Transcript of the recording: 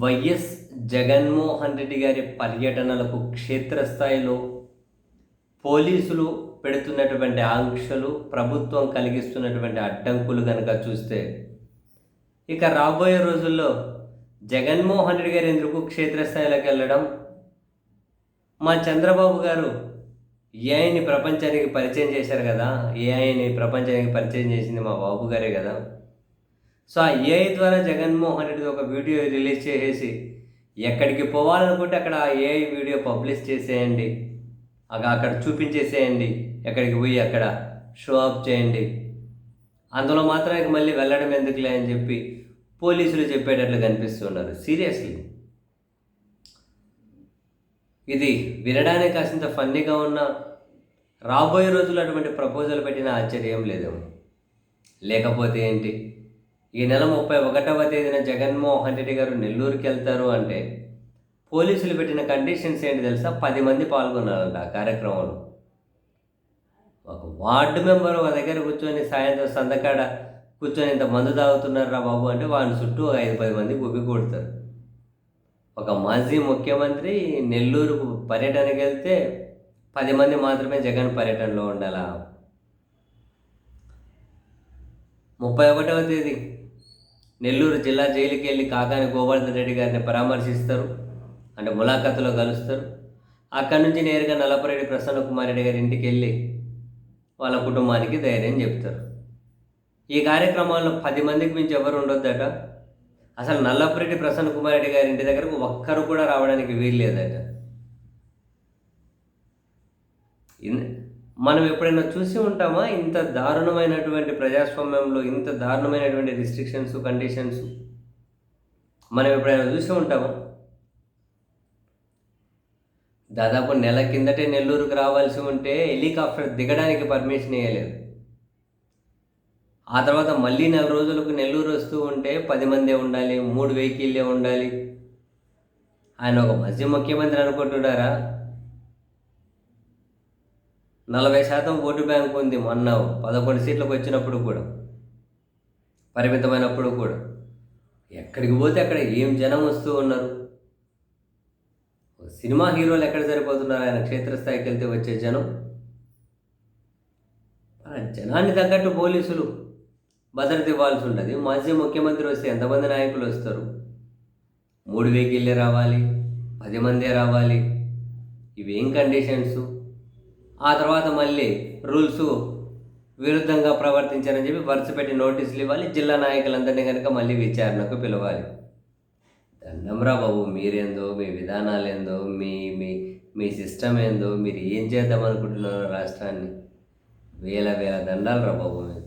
YS Jaganmohan Reddy గారి పర్యటనలకు క్షేత్రస్థాయిలో పోలీసులు పెడుతున్నటువంటి ఆంక్షలు ప్రభుత్వం కలిగిస్తున్నటువంటి అడ్డంకులు కనుక చూస్తే ఇక రాబోయే రోజుల్లో జగన్మోహన్ రెడ్డి గారు ఎందుకు క్షేత్రస్థాయిలోకి వెళ్ళడం? మా చంద్రబాబు గారు ఏఐని ప్రపంచానికి పరిచయం చేశారు కదా? ఏఐని ప్రపంచానికి పరిచయం చేసింది మా బాబు గారే కదా? సో ఆ ఏఐ ద్వారా జగన్మోహన్ రెడ్డి ఒక వీడియో రిలీజ్ చేసేసి ఎక్కడికి పోవాలనుకుంటే అక్కడ ఆ ఏఐ వీడియో పబ్లిష్ చేసేయండి. అక్కడ అక్కడ చూపించేసేయండి. ఎక్కడికి పోయి అక్కడ షో ఆఫ్ చేయండి. అందులో మాత్రానికి మళ్ళీ వెళ్ళడం ఎందుకులే అని చెప్పి పోలీసులు చెప్పేటట్లు కనిపిస్తున్నారు. సీరియస్లీ ఇది వినడానికి కాసింత ఫన్నీగా ఉన్న రాబోయే రోజుల్లో అటువంటి ప్రపోజల్ పెట్టిన ఆశ్చర్యం లేదేమో. లేకపోతే ఏంటి? ఈ నెల ముప్పై ఒకటవ తేదీన జగన్మోహన్ రెడ్డి గారు నెల్లూరుకి వెళ్తారు అంటే పోలీసులు పెట్టిన కండిషన్స్ ఏంటి తెలుసా? పది మంది పాల్గొన్నారంట ఆ కార్యక్రమంలో. ఒక వార్డు మెంబర్ ఒక దగ్గర కూర్చొని సాయంత్రం సందకాడ కూర్చొని ఇంత మందు తాగుతున్నారా బాబు అంటే వాడిని చుట్టూ ఐదు పది మంది గుబ్బి కొడతారు. ఒక మాజీ ముఖ్యమంత్రి నెల్లూరుకు పర్యటనకి వెళ్తే పది మంది మాత్రమే జగన్ పర్యటనలో ఉండాలా? ముప్పై ఒకటవ తేదీ. నెల్లూరు జిల్లా జైలుకి వెళ్ళి కాకాని గోవర్ధన్ రెడ్డి గారిని పరామర్శిస్తారు. అంటే ములాఖతులో కలుస్తారు. అక్కడి నుంచి నేరుగా నలపరెడ్డి ప్రసన్న కుమార్ రెడ్డి గారి ఇంటికి వెళ్ళి వాళ్ళ కుటుంబానికి ధైర్యం చెప్తారు. ఈ కార్యక్రమాల్లో పది మందికి మించి ఎవరు ఉండొద్దట. అసలు నల్లపరెడ్డి ప్రసన్న కుమార్ రెడ్డి గారి ఇంటి దగ్గరకు ఒక్కరు కూడా రావడానికి వీలు లేదట. మనం ఎప్పుడైనా చూసి ఉంటామా? ఇంత దారుణమైనటువంటి ప్రజాస్వామ్యంలో ఇంత దారుణమైనటువంటి రిస్ట్రిక్షన్స్ కండిషన్స్ మనం ఎప్పుడైనా చూసి ఉంటామా? దాదాపు నెల కిందటే నెల్లూరుకు రావాల్సి ఉంటే హెలికాప్టర్ దిగడానికి పర్మిషన్ ఇవ్వలేదు ఆ తర్వాత మళ్ళీ నెల రోజులకు నెల్లూరు వస్తూ ఉంటే పది మందే ఉండాలి మూడు వెహికల్లే ఉండాలి. ఆయన ఒక మధ్య ముఖ్యమంత్రి అనుకుంటున్నారా? నలభై శాతం ఓటు బ్యాంక్ ఉంది మొన్న పదకొండు సీట్లకు వచ్చినప్పుడు కూడా. పరిమితమైనప్పుడు కూడా. ఎక్కడికి పోతే అక్కడ ఏం జనం వస్తూ ఉన్నారు? సినిమా హీరోలు ఎక్కడ సరిపోతున్నారు? ఆయన క్షేత్రస్థాయికి వెళ్తే వచ్చే జనం? జనాన్ని తగ్గట్టు పోలీసులు భద్రత ఇవ్వాల్సి ఉంటుంది మాజీ ముఖ్యమంత్రి వస్తే ఎంతమంది నాయకులు వస్తారు? మూడు వెహికల్లే రావాలి పది మందే రావాలి. ఇవేం కండిషన్స్ ఆ తర్వాత మళ్ళీ రూల్స్ విరుద్ధంగా ప్రవర్తించారని చెప్పి వరుస పెట్టి నోటీసులు ఇవ్వాలి. జిల్లా నాయకులందరినీ కనుక మళ్ళీ విచారణకు పిలవాలి. దండంరా బాబు మీరేందో మీ విధానాలు ఏందో మీ మీ మీ సిస్టమ్ ఏందో మీరు ఏం చేద్దాం అనుకుంటున్నారో రాష్ట్రాన్ని? వేల వేల దండాలు రా బాబు మీకు.